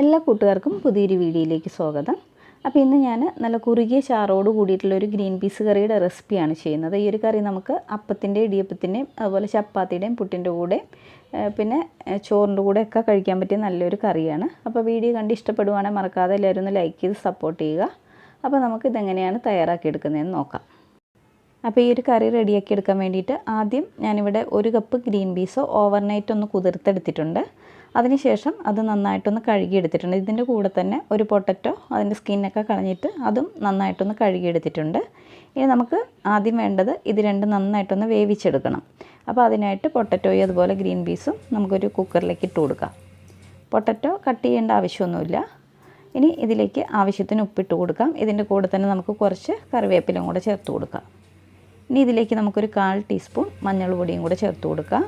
എല്ലാ കൂട്ടുകാർക്കും പുതിയൊരു വീഡിയോയിലേക്ക് സ്വാഗതം. അപ്പോൾ ഇന്ന് ഞാൻ നല്ല കുറുകിയ ചാറോട് കൂടിയിട്ടുള്ള ഒരു ഗ്രീൻ പീസ് കറിയുടെ റെസിപ്പിയാണ് ചെയ്യുന്നത്. ഈ ഒരു കറി നമുക്ക് അപ്പത്തിന്റെ ഇടിയപ്പത്തിന്റെയും അതുപോലെ ചപ്പാത്തിയുടെയും പുട്ടിന്റെ കൂടെ പിന്നെ ചോറിന്റെ കൂടെ ഒക്കെ കഴിക്കാൻ പറ്റിയ നല്ലൊരു കറിയാണ്. അപ്പോൾ വീഡിയോ കണ്ട് ഇഷ്ടപ്പെടുവാണെങ്കിൽ മറക്കാതെ എല്ലാവരും ഒന്ന് ലൈക്ക് ചെയ്ത് സപ്പോർട്ട് ചെയ്യുക. അപ്പോൾ നമുക്ക് ഇതെങ്ങനെയാണ് തയ്യാറാക്കി എടുക്കുന്നതെന്ന് നോക്കാം. അപ്പോൾ ഈ ഒരു കറി റെഡിയാക്കി എടുക്കാൻ വേണ്ടിയിട്ട് ആദ്യം ഞാനിവിടെ ഒരു കപ്പ് ഗ്രീൻ പീസ് ഓവർനൈറ്റ് ഒന്ന് കുതിർത്തെടുത്തിട്ടുണ്ട്. അതിനുശേഷം അത് നന്നായിട്ടൊന്ന് കഴുകിയെടുത്തിട്ടുണ്ട്. ഇതിന്റെ കൂടെ തന്നെ ഒരു പൊട്ടറ്റോ അതിന്റെ സ്കിന്നൊക്കെ കളഞ്ഞിട്ട് അതും നന്നായിട്ടൊന്ന് കഴുകിയെടുത്തിട്ടുണ്ട്. ഇനി നമുക്ക് ആദ്യം വേണ്ടത് ഇത് രണ്ടും നന്നായിട്ടൊന്ന് വേവിച്ചെടുക്കണം. അപ്പോൾ അതിനായിട്ട് പൊട്ടറ്റോയും അതുപോലെ ഗ്രീൻ പീസും നമുക്കൊരു കുക്കറിലേക്ക് ഇട്ട് കൊടുക്കാം. പൊട്ടറ്റോ കട്ട് ചെയ്യേണ്ട ആവശ്യമൊന്നുമില്ല. ഇനി ഇതിലേക്ക് ആവശ്യത്തിന് ഉപ്പിട്ട് കൊടുക്കാം. ഇതിന്റെ കൂടെ തന്നെ നമുക്ക് കുറച്ച് കറിവേപ്പിലും കൂടെ ചേർത്ത് കൊടുക്കാം. ഇനി ഇതിലേക്ക് നമുക്കൊരു കാൽ ടീസ്പൂൺ മഞ്ഞൾ പൊടിയും കൂടെ ചേർത്ത് കൊടുക്കാം.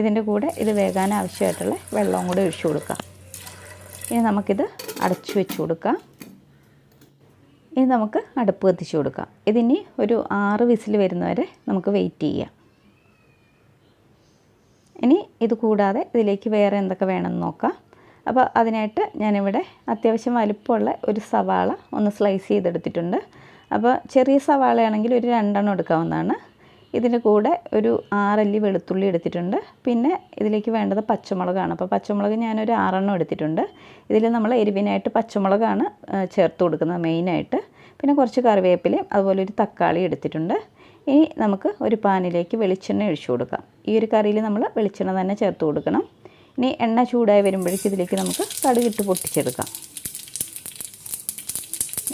ഇതിന്റെ കൂടെ ഇത് വേകാൻ ആവശ്യമായിട്ടുള്ള വെള്ളവും കൂടെ ഒഴിച്ചു കൊടുക്കാം. ഇനി നമുക്കിത് അടച്ചു വെച്ച് കൊടുക്കാം. ഇനി നമുക്ക് അടുപ്പ് കത്തിച്ചു കൊടുക്കാം. ഇതിനി ഒരു ആറ് വിസിൽ വരുന്നവരെ നമുക്ക് വെയിറ്റ് ചെയ്യാം. ഇനി ഇത് കൂടാതെ ഇതിലേക്ക് വേറെ എന്തൊക്കെ വേണമെന്ന് നോക്കാം. അപ്പോൾ അതിനായിട്ട് ഞാനിവിടെ അത്യാവശ്യം വലുപ്പമുള്ള ഒരു സവാള ഒന്ന് സ്ലൈസ് ചെയ്തെടുത്തിട്ടുണ്ട്. അപ്പോൾ ചെറിയ സവാളയാണെങ്കിൽ ഒരു രണ്ടെണ്ണം എടുക്കാവുന്നതാണ്. ഇതിന്റെ കൂടെ ഒരു ആറല്ലി വെളുത്തുള്ളി എടുത്തിട്ടുണ്ട്. പിന്നെ ഇതിലേക്ക് വേണ്ടത് പച്ചമുളകാണ്. അപ്പോൾ പച്ചമുളക് ഞാനൊരു ആറെണ്ണം എടുത്തിട്ടുണ്ട്. ഇതിൽ നമ്മൾ എരിവിനായിട്ട് പച്ചമുളകാണ് ചേർത്ത് കൊടുക്കുന്നത് മെയിനായിട്ട്. പിന്നെ കുറച്ച് കറിവേപ്പിലയും അതുപോലെ ഒരു തക്കാളി എടുത്തിട്ടുണ്ട്. ഇനി നമുക്ക് ഒരു പാനിലേക്ക് വെളിച്ചെണ്ണ ഒഴിച്ചു കൊടുക്കാം. ഈ ഒരു കറിയിൽ നമ്മൾ വെളിച്ചെണ്ണ തന്നെ ചേർത്ത് കൊടുക്കണം. ഇനി എണ്ണ ചൂടായി വരുമ്പോഴേക്കും ഇതിലേക്ക് നമുക്ക് കടുകിട്ട് പൊട്ടിച്ചെടുക്കാം.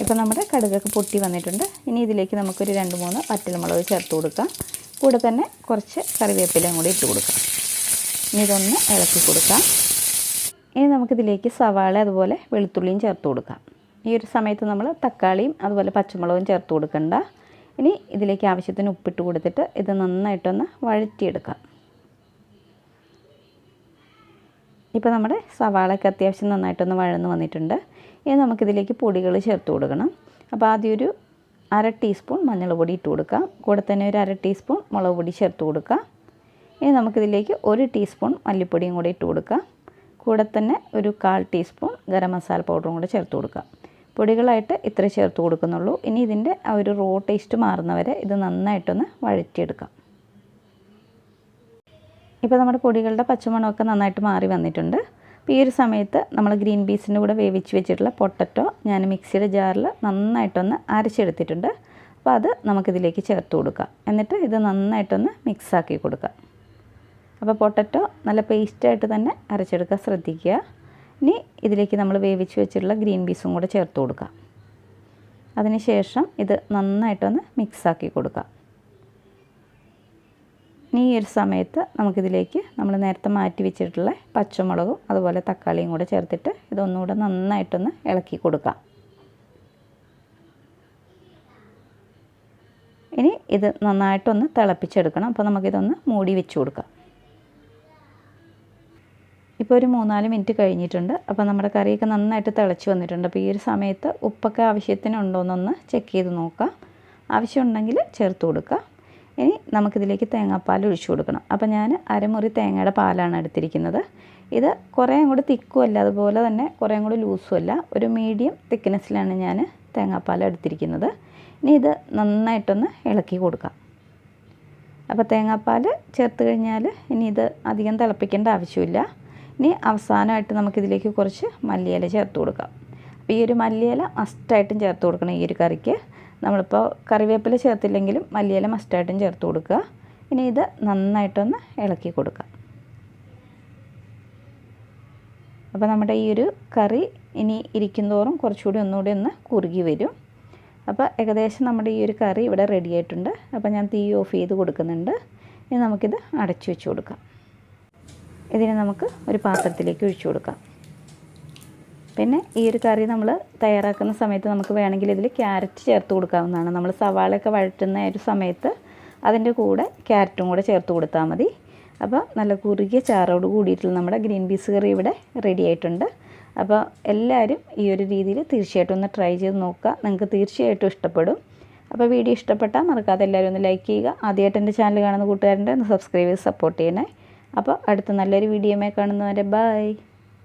ഇപ്പോൾ നമ്മുടെ കടുകൊക്കെ പൊട്ടി വന്നിട്ടുണ്ട്. ഇനി ഇതിലേക്ക് നമുക്കൊരു രണ്ട് മൂന്ന് വറ്റൽമുളക് ചേർത്ത് കൊടുക്കാം. കൂടെ തന്നെ കുറച്ച് കറിവേപ്പിലയും കൂടി ഇട്ട് കൊടുക്കാം. ഇനി ഇതൊന്ന് ഇളക്കി കൊടുക്കാം. ഇനി നമുക്കിതിലേക്ക് സവാള അതുപോലെ വെളുത്തുള്ളിയും ചേർത്ത് കൊടുക്കാം. ഈ ഒരു സമയത്ത് നമ്മൾ തക്കാളിയും അതുപോലെ പച്ചമുളകും ചേർത്ത് കൊടുക്കണ്ട. ഇനി ഇതിലേക്ക് ആവശ്യത്തിന് ഉപ്പിട്ട് കൊടുത്തിട്ട് ഇത് നന്നായിട്ടൊന്ന് വഴറ്റിയെടുക്കാം. ഇപ്പോൾ നമ്മുടെ സവാളയൊക്കെ അത്യാവശ്യം നന്നായിട്ടൊന്ന് വഴന്ന് വന്നിട്ടുണ്ട്. ഇനി നമുക്കിതിലേക്ക് പൊടികൾ ചേർത്ത് കൊടുക്കണം. അപ്പോൾ ആദ്യം ഒരു അര ടീസ്പൂൺ മഞ്ഞൾപ്പൊടി പൊടി ഇട്ട് കൊടുക്കാം. കൂടെ തന്നെ ഒരു അര ടീസ്പൂൺ മുളക് പൊടി ചേർത്ത് കൊടുക്കുക ഇനി നമുക്കിതിലേക്ക് ഒരു ടീസ്പൂൺ മല്ലിപ്പൊടിയും കൂടി ഇട്ട് കൊടുക്കുക കൂടെ തന്നെ ഒരു കാൽ ടീസ്പൂൺ ഗരം മസാല പൗഡറും കൂടെ ചേർത്ത് കൊടുക്കുക പൊടികളായിട്ട് ഇത്ര ചേർത്ത് കൊടുക്കുന്നുള്ളൂ. ഇനി ഇതിന്റെ ആ ഒരു റോ ടേസ്റ്റ് മാറുന്നവരെ ഇത് നന്നായിട്ടൊന്ന് വഴറ്റിയെടുക്കാം. ഇപ്പോൾ നമ്മുടെ പൊടികളുടെ പച്ചമണമൊക്കെ നന്നായിട്ട് മാറി വന്നിട്ടുണ്ട്. അപ്പോൾ ഈ ഒരു സമയത്ത് നമ്മൾ ഗ്രീൻ പീസിന്റെ കൂടെ വേവിച്ച് വെച്ചിട്ടുള്ള പൊട്ടറ്റോ ഞാൻ മിക്സിയുടെ ജാറിൽ നന്നായിട്ടൊന്ന് അരച്ചെടുത്തിട്ടുണ്ട്. അപ്പോൾ അത് നമുക്കിതിലേക്ക് ചേർത്ത് കൊടുക്കാം. എന്നിട്ട് ഇത് നന്നായിട്ടൊന്ന് മിക്സാക്കി കൊടുക്കാം. അപ്പോൾ പൊട്ടറ്റോ നല്ല പേസ്റ്റായിട്ട് തന്നെ അരച്ചെടുക്കാൻ ശ്രദ്ധിക്കുക. ഇനി ഇതിലേക്ക് നമ്മൾ വേവിച്ച് വെച്ചിട്ടുള്ള ഗ്രീൻ പീസും കൂടെ ചേർത്ത് കൊടുക്കാം. അതിനുശേഷം ഇത് നന്നായിട്ടൊന്ന് മിക്സാക്കി കൊടുക്കാം. ഇനി ഈ ഒരു സമയത്ത് നമുക്കിതിലേക്ക് നമ്മൾ നേരത്തെ മാറ്റി വെച്ചിട്ടുള്ള പച്ചമുളകും അതുപോലെ തക്കാളിയും കൂടെ ചേർത്തിട്ട് ഇതൊന്നുകൂടെ നന്നായിട്ടൊന്ന് ഇളക്കി കൊടുക്കാം. ഇനി ഇത് നന്നായിട്ടൊന്ന് തിളപ്പിച്ചെടുക്കണം. അപ്പോൾ നമുക്കിതൊന്ന് മൂടി വെച്ച് കൊടുക്കാം. ഇപ്പോൾ ഒരു മൂന്നാൽ മിനിറ്റ് കഴിഞ്ഞിട്ടുണ്ട്. അപ്പോൾ നമ്മുടെ കറിയൊക്കെ നന്നായിട്ട് തിളച്ച് വന്നിട്ടുണ്ട്. അപ്പോൾ ഈ ഒരു സമയത്ത് ഉപ്പൊക്കെ ആവശ്യത്തിനുണ്ടോയെന്നൊന്ന് ചെക്ക് ചെയ്ത് നോക്കാം. ആവശ്യമുണ്ടെങ്കിൽ ചേർത്ത് കൊടുക്കുക ഇനി നമുക്കിതിലേക്ക് തേങ്ങാപ്പാൽ ഒഴിച്ചു കൊടുക്കണം. അപ്പോൾ ഞാൻ അരമുറി തേങ്ങയുടെ പാലാണ് എടുത്തിരിക്കുന്നത്. ഇത് കുറേ അങ്ങോട്ട് തിക്കും അല്ല അതുപോലെ തന്നെ കുറേ അങ്ങോട്ട് ലൂസും അല്ല. ഒരു മീഡിയം തിക്നെസ്സിലാണ് ഞാൻ തേങ്ങാപ്പാൽ എടുത്തിരിക്കുന്നത്. ഇനി ഇത് നന്നായിട്ടൊന്ന് ഇളക്കി കൊടുക്കാം. അപ്പോൾ തേങ്ങാപ്പാൽ ചേർത്ത് കഴിഞ്ഞാൽ ഇനി ഇത് അധികം തിളപ്പിക്കേണ്ട ആവശ്യമില്ല. ഇനി അവസാനമായിട്ട് നമുക്കിതിലേക്ക് കുറച്ച് മല്ലിയില ചേർത്ത് കൊടുക്കാം. അപ്പോൾ ഈ ഒരു മല്ലിയില മസ്റ്റായിട്ടും ചേർത്ത് കൊടുക്കണം ഈ ഒരു കറിക്ക്. നമ്മളിപ്പോൾ കറിവേപ്പില ചേർത്തില്ലെങ്കിലും മല്ലിയില മസ്റ്റായിട്ടും ചേർത്ത് കൊടുക്കുക. ഇനി ഇത് നന്നായിട്ടൊന്ന് ഇളക്കി കൊടുക്കുക. അപ്പോൾ നമ്മുടെ ഈ ഒരു കറി ഇനി ഇരിക്കുന്നതോറും കുറച്ചുകൂടി ഒന്നുകൂടി ഒന്ന് കുറുകി വരും. അപ്പോൾ ഏകദേശം നമ്മുടെ ഈ ഒരു കറി ഇവിടെ റെഡി ആയിട്ടുണ്ട്. അപ്പോൾ ഞാൻ തീ ഓഫ് ചെയ്ത് കൊടുക്കുന്നുണ്ട്. ഇനി നമുക്കിത് അടച്ചു വെച്ച് കൊടുക്കാം. ഇതിനെ നമുക്ക് ഒരു പാത്രത്തിലേക്ക് ഒഴിച്ചു കൊടുക്കാം. പിന്നെ ഈ ഒരു കറി നമ്മൾ തയ്യാറാക്കുന്ന സമയത്ത് നമുക്ക് വേണമെങ്കിൽ ഇതിൽ ക്യാരറ്റ് ചേർത്ത് കൊടുക്കാവുന്നതാണ്. നമ്മൾ സവാളയൊക്കെ വഴറ്റുന്ന ഒരു സമയത്ത് അതിന്റെ കൂടെ ക്യാരറ്റും കൂടെ ചേർത്ത് കൊടുത്താൽ മതി. അപ്പോൾ നല്ല കുറുകിയ ചാറോട് കൂടിയിട്ടുള്ള നമ്മുടെ ഗ്രീൻ പീസ് കറി ഇവിടെ റെഡി ആയിട്ടുണ്ട്. അപ്പോൾ എല്ലാവരും ഈ ഒരു രീതിയിൽ തീർച്ചയായിട്ടും ഒന്ന് ട്രൈ ചെയ്ത് നോക്കുക. നിങ്ങൾക്ക് തീർച്ചയായിട്ടും ഇഷ്ടപ്പെടും. അപ്പോൾ വീഡിയോ ഇഷ്ടപ്പെട്ടാൽ മറക്കാതെ എല്ലാവരും ഒന്ന് ലൈക്ക് ചെയ്യുക. ആദ്യമായിട്ട് എന്റെ ചാനൽ കാണുന്ന കൂട്ടുകാരുണ്ട് ഒന്ന് സബ്സ്ക്രൈബ് ചെയ്ത് സപ്പോർട്ട് ചെയ്യണേ. അപ്പോൾ അടുത്ത നല്ലൊരു വീഡിയോമേ കാണുന്നവരെ ബൈ